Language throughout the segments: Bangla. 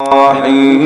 الرحيم.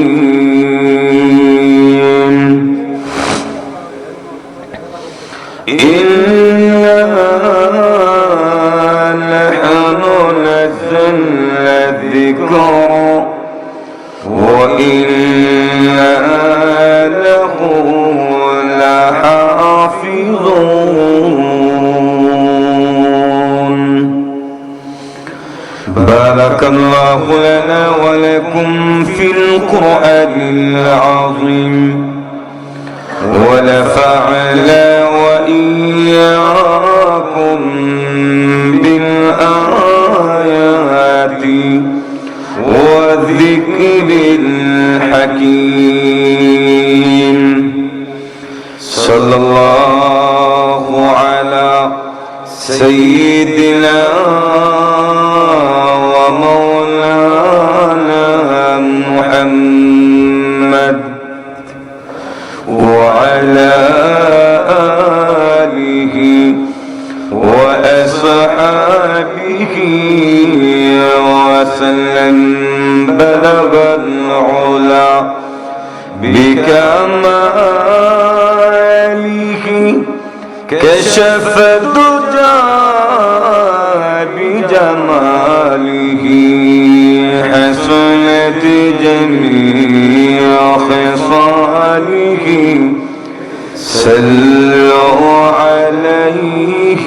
صلوا عليه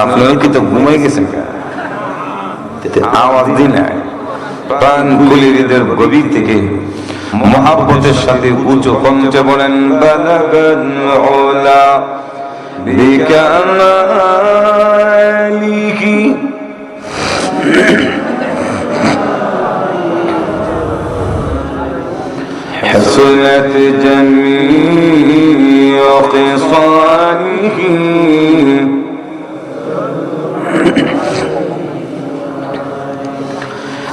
আপনার কি তো ঘুমাই গেছেন আওয়াজ দিন প্রাণ খুলে হৃদয়ের গভীর থেকে মহাব্বতের সাথে উঁচু কণ্ঠে বলেন বালাগান ওলা বিকামালিহি حسنت جميع خصاله.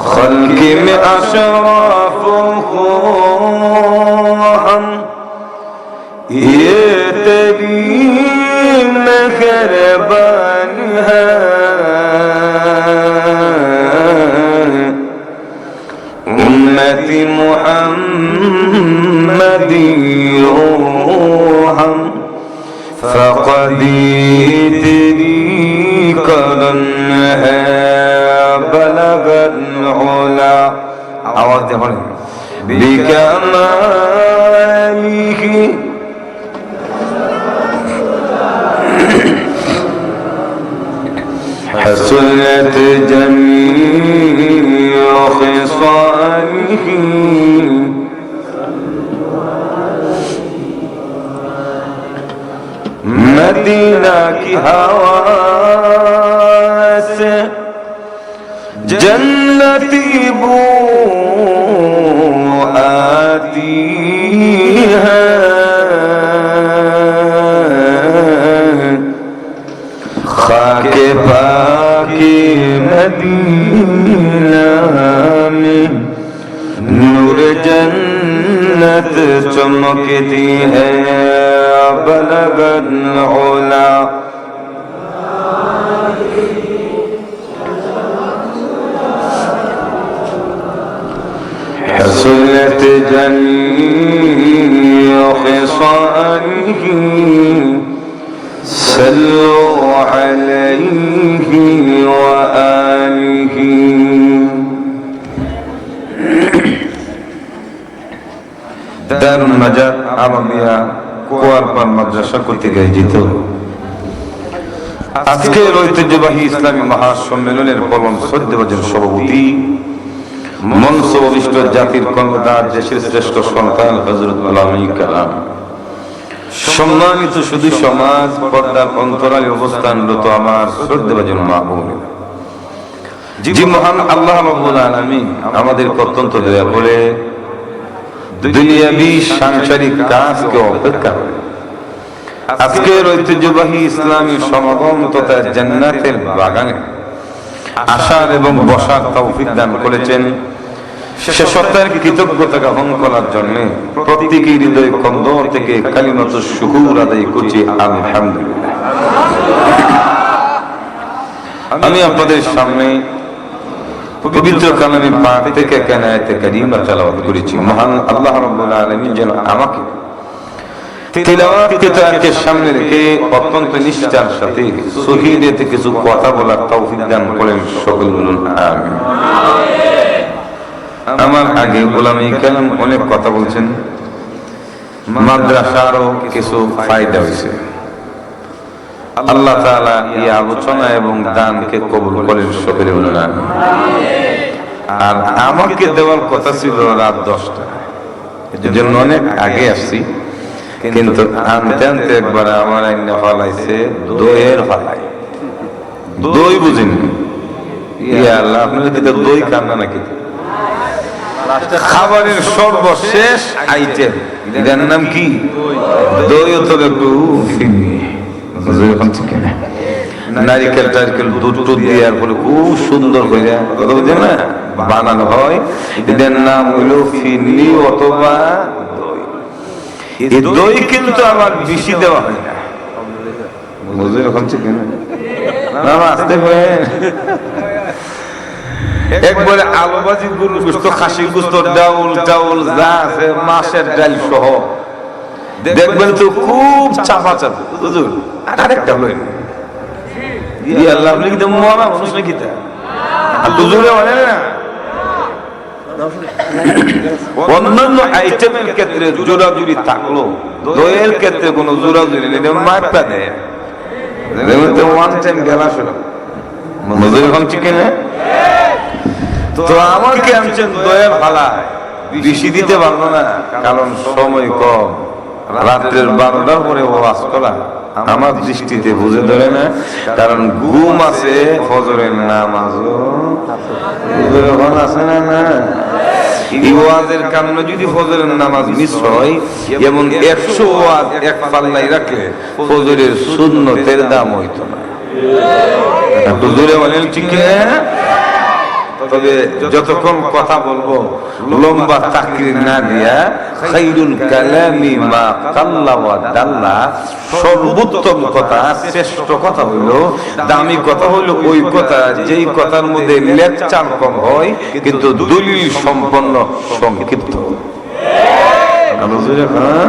خلق أشرافهم يتبين مكربانها مدي روحا فقد تدريك لنها بلغ العلا. بكماله. حسنت جميع خصاله. مدینہ کی ہوا سے جنتی بو آتی خصاله صلوا عليه وآله দারুন নাজার আলমিয়া কুয়ারপাল মাদ্রাসা কর্তৃক আয়োজিত আজকের ঐতিহ্যবাহী ইসলামী মহাসম্মেলনের কলম সদ্যবাজের সভাপতি মঞ্চ অভিষ্ট জাতির কর্মদার দেশের শ্রেষ্ঠ সন্তান হজরত আলামী কালাম সম্মানিত শুধু সমাজ পর্দার অন্তরালে অবস্থানরত আমার শ্রদ্ধেবাজন মা জি মহান আল্লাহ রব্বুল আলামিন আমাদের অত্যন্ত দয়া করে দুনিয়াবি সাংসারিক কাজকে অপেক্ষা করে। আজকের ঐতিহ্যবাহী ইসলামী সমাগম তথা জান্নাতের বাগানে আসার এবং বসার তৌফিক দান করেছেন সে সত্তার কৃতজ্ঞতা জ্ঞাপন করার জন্য প্রত্যেকের হৃদয় কন্দর থেকে কালিমত শুকুর আদায় করছি। আলহামদুলিল্লাহ। আমি আপনাদের সামনে পবিত্র কালামে পাক থেকে কেন আয়াতে কারিমা করেছি। মহান আল্লাহ রাব্বুল আলামিন যেন আমাকে তিলাওয়াতকে তাকে সামনে রেখে অত্যন্ত নিষ্ঠার সাথে শহীদে কিছু কথা বলার তৌফিক দান করেন সকল বলুন আমিন। আমার আগে গোলামি কালাম অনেক কথা বলছেন? মাদ্রাসারও কিছু ফায়দা হয়েছে। আল্লাহ তাআলা এই আলোচনা এবং দানকে কবুল করেন সকলে আমিন আর আমাকে দেওয়ার কথা ছিল রাত দশটা। এজন্য অনেক আগে আসছি। কিন্তু আনতে আনতে একবার আমার আইনে ফালাইছে, দইয়ের ফালাই। দই বুঝিনি। ইয়া আল্লাহ, আপনার কি দই কান্না নাকি? খাবারের সর্বশেষ আইটেম এটার নাম কি? দই একটু নারিকেল টারিকেল দুধ টুধ দেওয়ার পরে খুব সুন্দর করে কথা না? বানানো হয়। এটার নাম হইল ফিরনি অথবা দই। এই দই কিন্তু আবার বেশি দেওয়া হয় না। বুঝে এরকম চিকেন না? আসতে পারে একবারে আলু ভাজি গরুর গোস্ত খাসি গোস্ত ডাউল টাউল যা আছে মাছের ডাল সহ। দেখবেন তো খুব চাপা চাপা বুঝুন আরেকটা ই আল্লাহ আপনি কিন্তু মরা মানুষ নাকি তা? আর দুজনে বলে না। অন্যান্য আইটেমের ক্ষেত্রে জোরাজুরি থাকল। দইয়ের ক্ষেত্রে কোনো জোরাজুরি নেই। মারটা দেয়। ওয়ান টাইম গেলা শুনো মজুর এখন চিকেন তো আমাকে আনছেন দয়ের ফালা বেশি দিতে পারব না, কারণ সময় কম। রাত্রের বারোটার পরে ওয়াজ করা আমার দৃষ্টিতে বুঝে ধরে না, কারণ ঘুম আছে, ফজরের নামাজও। আছে না না। ইওয়াজের কারণে যদি ফজরের নামাজ মিস হয় এমন একশো ওয়াজ এক পাল্লাই রাখলে ফজরের শূন্যতের দাম হইতো না। জোরে বলেন, ঠিক? তবে যতক্ষণ কথা বলব লম্বা চাকরি না দিয়া খাইরুল কালামি মা কাল্লা ওয়া দাল্লা সর্বোত্তম কথা শ্রেষ্ঠ কথা হইল দামি কথা হইল ওই কথা যেই কথার মধ্যে লেকচার কম হয় কিন্তু দলিল সম্পন্ন সংক্ষিপ্ত হ্যাঁ?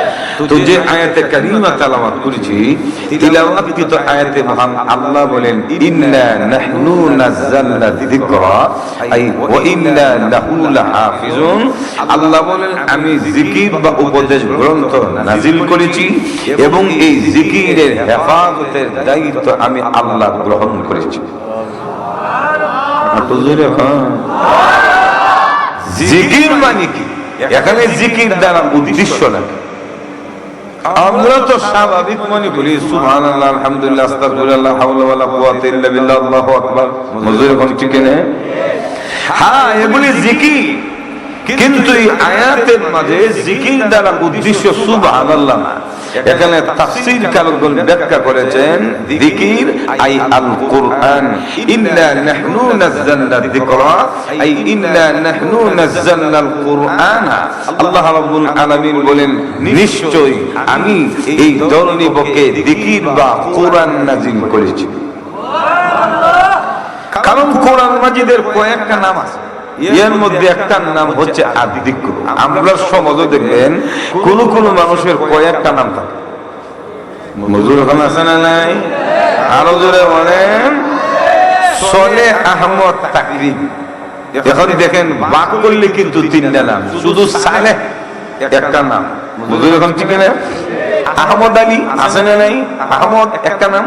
তো যে আয়াতে কারিমা তালাওয়াত করেছি তিলাওয়াত কিন্তু আয়াতে মহান আল্লাহ বলেন ইন্না নাহনু নাযালনা যিকরা আই ওয়া ইন্না লাহু লাহাফিজুন। আল্লাহ বলেন আমি জিকির বা উপদেশ গ্রন্থ নাজিল করেছি এবং এই জিকিরের হেফাজতের দায়িত্ব আমি আল্লাহ গ্রহণ করেছি। তো হ্যাঁ। জিকির মানে কি? এখানে জিকির দ্বারা উদ্দেশ্য নাকি? আমরা তো স্বাভাবিক মনে করি, সুবহানাল্লাহ, আলহামদুলিল্লাহ, আস্তাগফিরুল্লাহ হাওলা ওয়ালা কুওয়াতা ইল্লা বিল্লাহ, আল্লাহু আকবার। কোন ঠিক হ্যাঁ এগুলি জিকির। কিন্তু এই আয়াতের মাঝে জিকির দ্বারা উদ্দেশ্য সুবহানাল্লাহ না। এখানে তাফসীর কারকগণ ব্যাখ্যা করেছেন জিকির আই আল কুরআন ইন্না নাহনু নাযালনা যিকরা, আই ইন্না নাহনু নাযালনা আল কুরআন আল্লাহ রাব্বুল আলামিন বলেন, নিশ্চয়ই আমি এই ধরনী পক্ষে জিকির বা কোরআন নাজিল করেছি। কারণ কোরআন মাজিদের কয়েকটা নাম আছে। এর মধ্যে একটা নাম হচ্ছে আদিক্য আমরা সমাজও দেখবেন কোন কোন মানুষের কয়েকটা নাম থাকে। মজুর ওখানে আছে না নাই? আরও জোরে বলেন। সলে আহমদ তাকরিম। এখন দেখেন বাক করলে কিন্তু তিনটা নাম। শুধু সালে একটা নাম। মজুর এখন ঠিক না? আহমদ আলী আছে না নাই? আহমদ একটা নাম।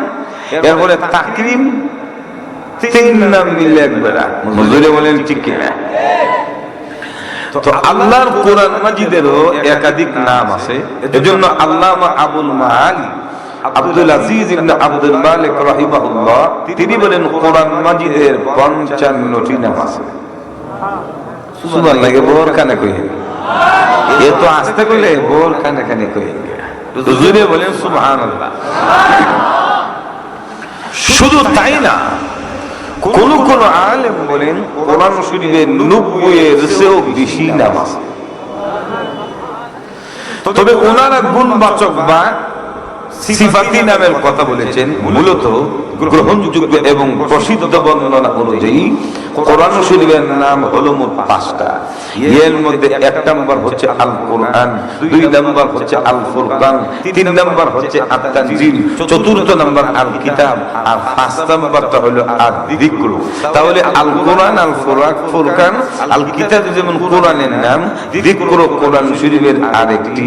এরপরে তাকরিম। একাধিক নাম আছে। তিনি বলেন, কোরআন মাজিদের 55টি নাম আছে। সুবহানাল্লাহ বোর কানে কই এ তো আসতে করলে বোর কানে কানে কই জুড়ে বলেন, সুবহানাল্লাহ। শুধু তাই না কোন কোন আলেম বলেন, কোরআন শরীফের নব্বইয়ের চেয়েও বেশি নাম আছে তবে ওনারা গুণবাচক বা সিফাতি নামের কথা বলেছেন। মূলত গ্রহণযোগ্য এবং প্রসিদ্ধ বর্ণনা অনুযায়ী কোরআন শরীফের নাম হলো মোট পাঁচটা। এর মধ্যে এক নম্বর হচ্ছে আল কোরআন দুই নম্বর হচ্ছে আল ফুরকান তিন নম্বর হচ্ছে আত তানজিল চতুর্থ নম্বর আল কিতাব আর পাঁচ নম্বরটা হলো আর যিকর তাহলে আল কোরআন আল ফুরাক ফুরকান আল কিতাব যেমন কোরআনের নাম যিকর কোরআন শরীফের আরেকটি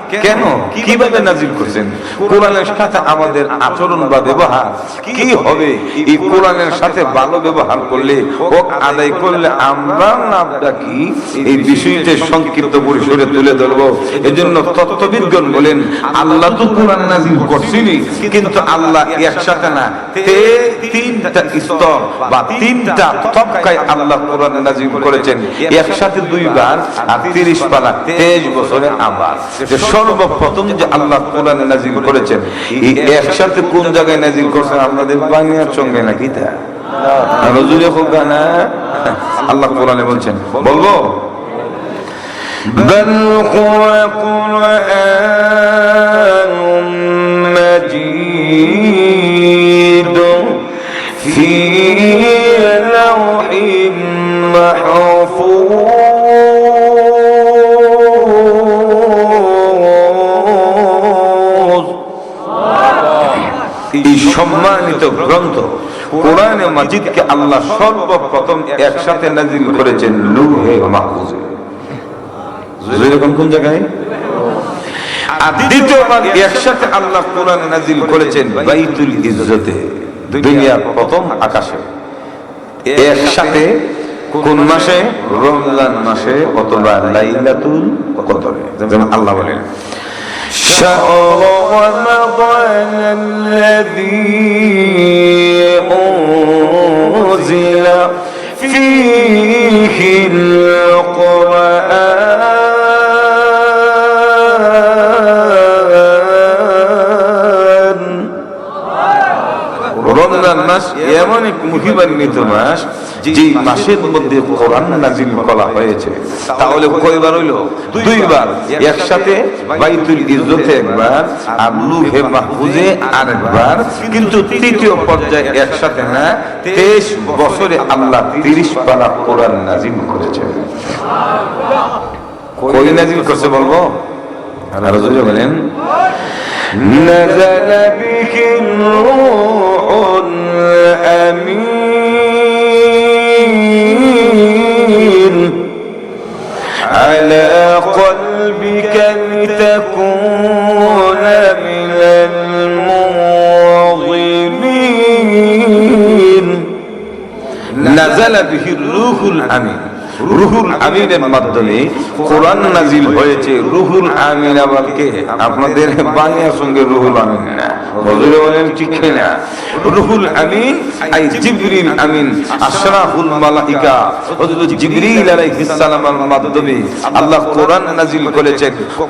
কেন? কীভাবে নাজিল করছেন? কোরআনের সাথে আমাদের আচরণ বা ব্যবহার কি হবে? এই কোরআনের সাথে ভালো ব্যবহার করলে, হক আদায় করলে আমরা নামটা কি? এই বিষয়টা সংক্ষিপ্ত পরিসরে তুলে ধরবো। এজন্য তত্ত্ববিজ্ঞান বলেন, আল্লাহ তো কোরআন নাজিল করছিনি কিন্তু আল্লাহ একসাথে না। তিনটা স্তর বা তিনটা তবকায় আল্লাহ কোরআন নাজিল করেছেন। একসাথে দুইবার আর তিরিশ পারা তেইশ বছরে আবার। সর্বপ্রথম যে আল্লাহ কোরআন নাজিল করেছেন এই একসাথে কোন জায়গায় নাজিল করছেন আপনাদের বাংলার সঙ্গে নাকি তা নজরুল হোক না আল্লাহ কোরআনে বলছেন বলবো بل هو قرآن مجيد في এই সম্মানিত গ্রন্থ কোরআনে মাজিদকে আল্লাহ সর্বপ্রথম একসাথে নাজিল করেছেন লুহে মাহফুজে। কোন জায়গায়? আর দ্বিতীয়বার একসাথে আল্লাহ কোরআন নাজিল করেছেন বাইতুল ইজ্জতে, দুনিয়ার প্রথম আকাশে। একসাথে কোন মাসে? রমজান মাসে লাইলাতুল কদরে। যেমন আল্লাহ বলেন। شهر رمضان الذي أنزل فيه القرآن রমজান মাস এমন এক মুহিবান্বিত মাস যে মাসের মধ্যে কোরআন নাজিল করা হয়েছে তাহলে কয়বার হইল দুইবার একসাথে বাইতুল ইজ্জতে একবার আর লুহে মাহফুজে আরেকবার কিন্তু তৃতীয় পর্যায়ে একসাথে না তেইশ বছরে আল্লাহ তিরিশ পারা কোরআন নাজিল করেছে কই নাজিল করছে বলবো আরো জোরে বলেন نزل به الروح الأمين على قلبك لتكون من المنظرين. نزل به الروح الأمين. রুহুল আমিনের মাধ্যমে কোরআন নাজিল হয়েছে রুহুল আমিন আবার কে? আপনাদের বাংলার সঙ্গে রুহুল আমিন না। বলেন, ঠিক না। রুহুল আমিন, আই জিবরিল আমিন, আশরাফুল মালাইকা। জিবরিল আলাইহিস সালামের মাধ্যমে আল্লাহ কোরআন নাজিল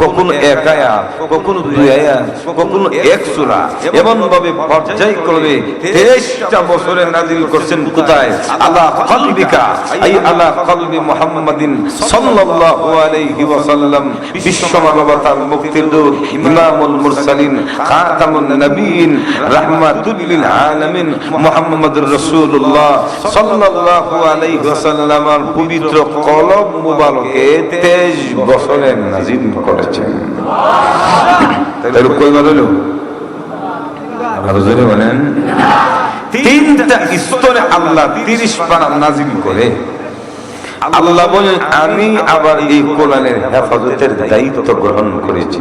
কখনো এক আয়াত কখনো দুই আয়াত কখনো এক সূরা। এমন ভাবে পর্যায়ক্রমে 23টা বছরে নাজিল করছেন কোথায়? আল্লাহ কলবিকা আই আল্লাহ কলবি পবিত্র কলম মুবারকে 23 বছরে নাজিল করেছেন। বলেন, তিনটা স্তরে আল্লাহ 30 পারা নাজিল করে আল্লাহ বলেন, আমি আবার এই কোরআনের হেফাজতের দায়িত্ব গ্রহণ করেছি।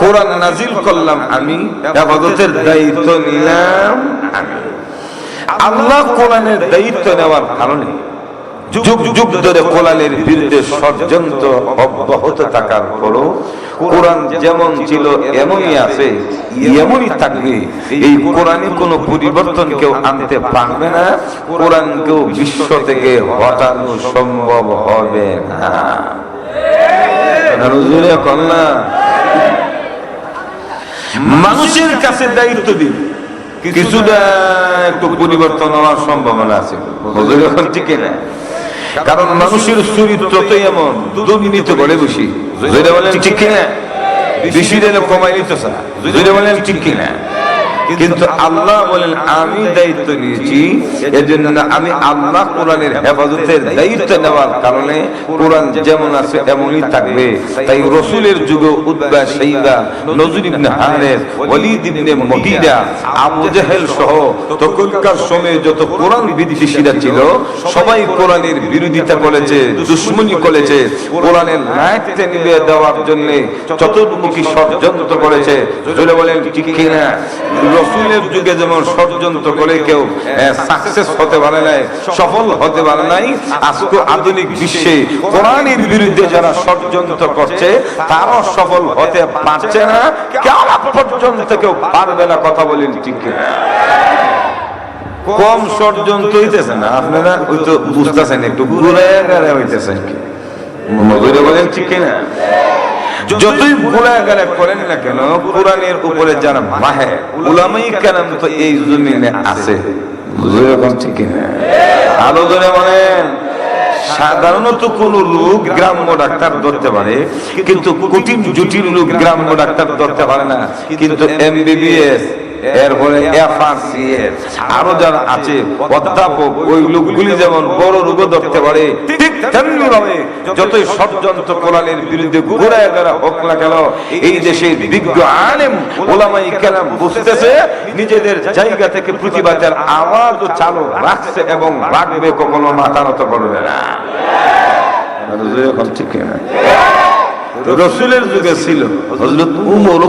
কোরআন নাজিল করলাম আমি, হেফাজতের দায়িত্ব নিলাম আমি। আল্লাহ কোরআনের দায়িত্ব নেওয়ার কারণে যুগ যুগ ধরে কোরআনের বিরুদ্ধে ষড়যন্ত্র অব্যাহত থাকার পরও কোরআন যেমন ছিল এমনই আছে, এমনই থাকবে। এই কোরআনে কোনো পরিবর্তন কেউ আনতে পারবে না, কোরআন কেউ বিশ্ব থেকে হটানো সম্ভব হবে না। মানুষের কাছে দায়িত্ব দিন। কিছুটা একটু পরিবর্তন হওয়ার সম্ভাবনা আছে। ঠিক না। কারণ মানুষের চরিত্র তো এমন দুর্নীতি করে বেশি। যদি বলেন ঠিক কিনা, বেশি দিলে কমাই নিতে চা যেটা বলেন ঠিক কিনা। কিন্তু আল্লাহ বলেন, আমি দায়িত্ব নিয়েছি, এজন্য আমি আল্লাহ কোরআনের হেফাজতের দায়িত্ব নেওয়ার কারণে কোরআন যেমন আছে এমনই থাকবে। তাই রসুলের যুগে উদ্বা নজর ইবনে ইবনে আবু জাহেল সহ তখনকার সময়ে যত কোরআন বিদ্বেষীরা ছিল, সবাই কোরআনের বিরোধিতা করেছে, দুশ্মনী করেছে, কোরআনের লাইটতে নিবে দেওয়ার জন্য চতুর্মুখী ষড়যন্ত্র করেছে। বলেন, ঠিক কিনা? রসুলের যুগে যেমন ষড়যন্ত্র করে কেউ সাকসেস হতে পারে নাই, সফল হতে পারে নাই, আজকে আধুনিক বিশ্বে কোরআনের বিরুদ্ধে যারা ষড়যন্ত্র করছে, তারাও সফল হতে পারছে না। কেমন পর্যন্ত কেউ পারবে না কথা বলেন ঠিক কম ষড়যন্ত্র হইতেছে না, আপনারা ওই তো বুঝতেছেন, একটু ঘুরে হইতেছেন মজুরে বলেন ঠিক কিনা? যতই ঘোরাঘাড়া করেন না কেন, কোরআনের উপরে যারা মাহে, উলামাই কেরাম তো এই জমিনে আছে। বুঝলে ঠিক না? সাধারণত কোন লোক গ্রাম্য ডাক্তার ধরতে পারে, কিন্তু কঠিন, জটিল লোক গ্রাম্য ডাক্তার ধরতে পারে না। কিন্তু এমবিবিএস এরপরে আরও যারা আছে অধ্যাপক ওই লোকগুলি যেমন বড় রোগ ধরতে পারে ঠিক তেমনি ভাবে যতই ষড়যন্ত্র কোরআনের বিরুদ্ধে ঘুরায় হোক না কেন এই দেশের বিজ্ঞ আলেম ওলামাই বুঝতেছে নিজেদের জায়গা থেকে প্রতিবাদের আওয়াজ চালু রাখছে এবং রাখবে কখনো মাথা নত করবে না। রসুলের যুগে ছিল। হজরত উমর